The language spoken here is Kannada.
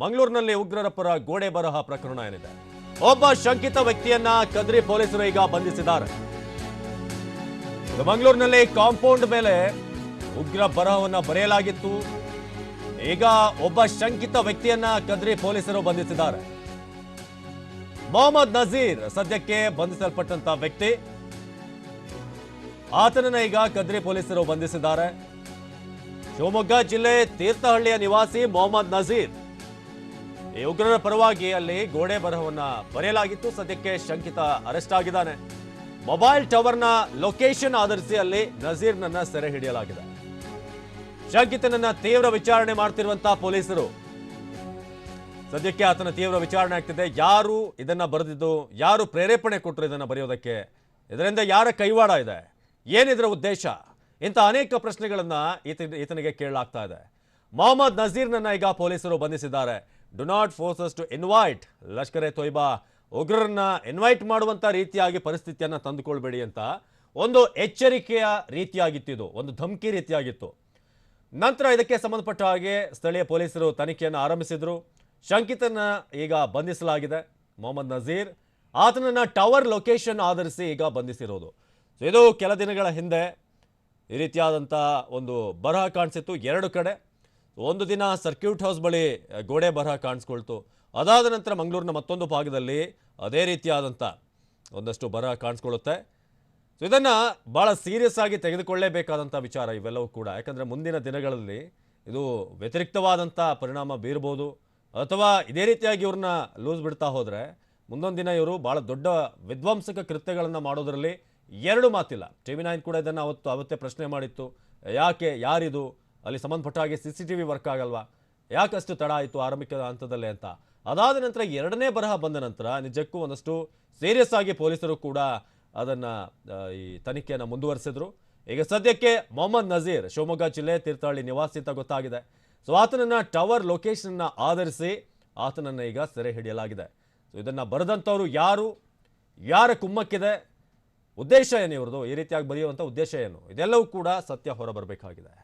ಮಂಗಳೂರಿನಲ್ಲಿ ಉಗ್ರರ ಪರ ಗೋಡೆ ಬರಹ ಪ್ರಕರಣ ಏನಿದೆ? ಒಬ್ಬ ಶಂಕಿತ ವ್ಯಕ್ತಿಯನ್ನ ಕದ್ರಿ ಪೊಲೀಸರು ಈಗ ಬಂಧಿಸಿದ್ದಾರೆ. ಮಂಗಳೂರಿನಲ್ಲಿ ಕಾಂಪೌಂಡ್ ಮೇಲೆ ಉಗ್ರ ಬರಹವನ್ನು ಬರೆಯಲಾಗಿತ್ತು. ಈಗ ಒಬ್ಬ ಶಂಕಿತ ವ್ಯಕ್ತಿಯನ್ನ ಕದ್ರಿ ಪೊಲೀಸರು ಬಂಧಿಸಿದ್ದಾರೆ. ಮೊಹಮ್ಮದ್ ನಜೀರ್ ಸದ್ಯಕ್ಕೆ ಬಂಧಿಸಲ್ಪಟ್ಟಂತ ವ್ಯಕ್ತಿ. ಆತನನ್ನ ಈಗ ಕದ್ರಿ ಪೊಲೀಸರು ಬಂಧಿಸಿದ್ದಾರೆ. ಶಿವಮೊಗ್ಗ ಜಿಲ್ಲೆ ತೀರ್ಥಹಳ್ಳಿಯ ನಿವಾಸಿ ಮೊಹಮ್ಮದ್ ನಜೀರ್ ಉಗ್ರರ ಪರವಾಗಿ ಅಲ್ಲಿ ಗೋಡೆ ಬರಹವನ್ನ ಬರೆಯಲಾಗಿತ್ತು. ಸದ್ಯಕ್ಕೆ ಶಂಕಿತ ಅರೆಸ್ಟ್ ಆಗಿದ್ದಾನೆ. ಮೊಬೈಲ್ ಟವರ್ನ ಲೊಕೇಶನ್ ಆಧರಿಸಿ ಅಲ್ಲಿ ನಜೀರ್ನನ್ನ ಸೆರೆ ಹಿಡಿಯಲಾಗಿದೆ. ಶಂಕಿತನನ್ನ ತೀವ್ರ ವಿಚಾರಣೆ ಮಾಡ್ತಿರುವಂತಹ ಪೊಲೀಸರು. ಸದ್ಯಕ್ಕೆ ಆತನ ತೀವ್ರ ವಿಚಾರಣೆ ಆಗ್ತಿದೆ. ಯಾರು ಇದನ್ನ ಬರೆದಿದ್ದು, ಯಾರು ಪ್ರೇರೇಪಣೆ ಕೊಟ್ಟರು ಇದನ್ನ ಬರೆಯೋದಕ್ಕೆ, ಇದರಿಂದ ಯಾರ ಕೈವಾಡ ಇದೆ ಏನಿದ್ರ ಉದ್ದೇಶ? ಇಂಥ ಅನೇಕ ಪ್ರಶ್ನೆಗಳನ್ನ ಈತ, ಈತನಿಗೆ ಕೇಳಲಾಗ್ತಾ ಇದೆ. ಮೊಹಮ್ಮದ್ ನಜೀರ್ನನ್ನ ಈಗ ಪೊಲೀಸರು ಬಂಧಿಸಿದ್ದಾರೆ. Do not force us to invite Lashkar e Taiba ಉಗ್ರರನ್ನ invite ಮಾಡುವಂತ ರೀತಿಯಾಗಿ ಪರಿಸ್ಥಿತಿಯನ್ನ ತಂದುಕೊಳ್ಬೇಡಿ ಅಂತ ಒಂದು ಎಚ್ಚರಿಕೆಯ ರೀತಿಯಾಗಿತ್ತು ಇದು, ಒಂದು ಧಮಕಿ ರೀತಿಯಾಗಿತ್ತು. ನಂತರ ಇದಕ್ಕೆ ಸಂಬಂಧಪಟ್ಟ ಹಾಗೆ ಸ್ಥಳೀಯ ಪೊಲೀಸರು ತನಿಖೆಯನ್ನು ಆರಂಭಿಸಿದರು. ಶಂಕಿತನ ಈಗ ಬಂಧಿಸಲಾಗಿದೆ ಮೊಹಮ್ಮದ್ ನಜೀರ್. ಆತನನ್ನ ಟವರ್ ಲೊಕೇಶನ್ ಆಧರಿಸಿ ಈಗ ಬಂಧಿಸಿರೋದು. ಇದು ಕೆಲ ದಿನಗಳ ಹಿಂದೆ ಈ ರೀತಿಯಾದಂಥ ಒಂದು ಬರಹ ಕಾಣಿಸಿತ್ತು ಎರಡು ಕಡೆ. ಒಂದು ದಿನ ಸರ್ಕ್ಯೂಟ್ ಹೌಸ್ ಬಳಿ ಗೋಡೆ ಬರಹ ಕಾಣಿಸ್ಕೊಳ್ತು. ಅದಾದ ನಂತರ ಮಂಗಳೂರಿನ ಮತ್ತೊಂದು ಭಾಗದಲ್ಲಿ ಅದೇ ರೀತಿಯಾದಂಥ ಒಂದಷ್ಟು ಬರಹ ಕಾಣಿಸ್ಕೊಳ್ಳುತ್ತೆ. ಸೊ ಇದನ್ನು ಭಾಳ ಸೀರಿಯಸ್ ಆಗಿ ತೆಗೆದುಕೊಳ್ಳೇಬೇಕಾದಂಥ ವಿಚಾರ ಇವೆಲ್ಲವೂ ಕೂಡ. ಯಾಕಂದರೆ ಮುಂದಿನ ದಿನಗಳಲ್ಲಿ ಇದು ವ್ಯತಿರಿಕ್ತವಾದಂಥ ಪರಿಣಾಮ ಬೀರ್ಬೋದು. ಅಥವಾ ಇದೇ ರೀತಿಯಾಗಿ ಇವ್ರನ್ನ ಲೂಸ್ ಬಿಡ್ತಾ ಹೋದರೆ, ಮುಂದೊಂದು ದಿನ ಇವರು ಭಾಳ ದೊಡ್ಡ ವಿಧ್ವಂಸಕ ಕೃತ್ಯಗಳನ್ನು ಮಾಡೋದರಲ್ಲಿ ಎರಡು ಮಾತಿಲ್ಲ. ಟಿ ವಿ ಕೂಡ ಇದನ್ನು ಅವತ್ತು ಅವತ್ತೇ ಪ್ರಶ್ನೆ ಮಾಡಿತ್ತು. ಯಾಕೆ, ಯಾರಿದು? ಅಲ್ಲಿ ಸಂಬಂಧಪಟ್ಟ ಹಾಗೆ C C T V work ಆಗಲ್ವಾ? ಯಾಕಷ್ಟು ತಡ ಆಯಿತು ಆರಂಭಿಕ ಹಂತದಲ್ಲೇ ಅಂತ? ಅದಾದ ನಂತರ ಎರಡನೇ ಬರಹ ಬಂದ ನಂತರ ನಿಜಕ್ಕೂ ಒಂದಷ್ಟು ಸೀರಿಯಸ್ ಆಗಿ ಪೊಲೀಸರು ಕೂಡ ಅದನ್ನು ಈ ತನಿಖೆಯನ್ನು ಮುಂದುವರಿಸಿದ್ರು. ಈಗ ಸದ್ಯಕ್ಕೆ ಮೊಹಮ್ಮದ್ ನಜೀರ್ ಶಿವಮೊಗ್ಗ ಜಿಲ್ಲೆ ತೀರ್ಥಹಳ್ಳಿ ನಿವಾಸಿ ಅಂತ ಗೊತ್ತಾಗಿದೆ. ಸೊ ಆತನನ್ನ ಟವರ್ ಲೊಕೇಶನ್ನ ಆಧರಿಸಿ ಆತನನ್ನ ಈಗ ಸೆರೆ ಹಿಡಿಯಲಾಗಿದೆ. ಸೊ ಇದನ್ನು ಬರೆದಂಥವ್ರು ಯಾರು? ಯಾರ ಕುಮ್ಮಕ್ಕಿದೆ? ಉದ್ದೇಶ ಏನು ಇವ್ರದ್ದು? ಈ ರೀತಿಯಾಗಿ ಬರೆಯುವಂಥ ಉದ್ದೇಶ ಏನು? ಇದೆಲ್ಲವೂ ಕೂಡ ಸತ್ಯ ಹೊರಬರಬೇಕಾಗಿದೆ.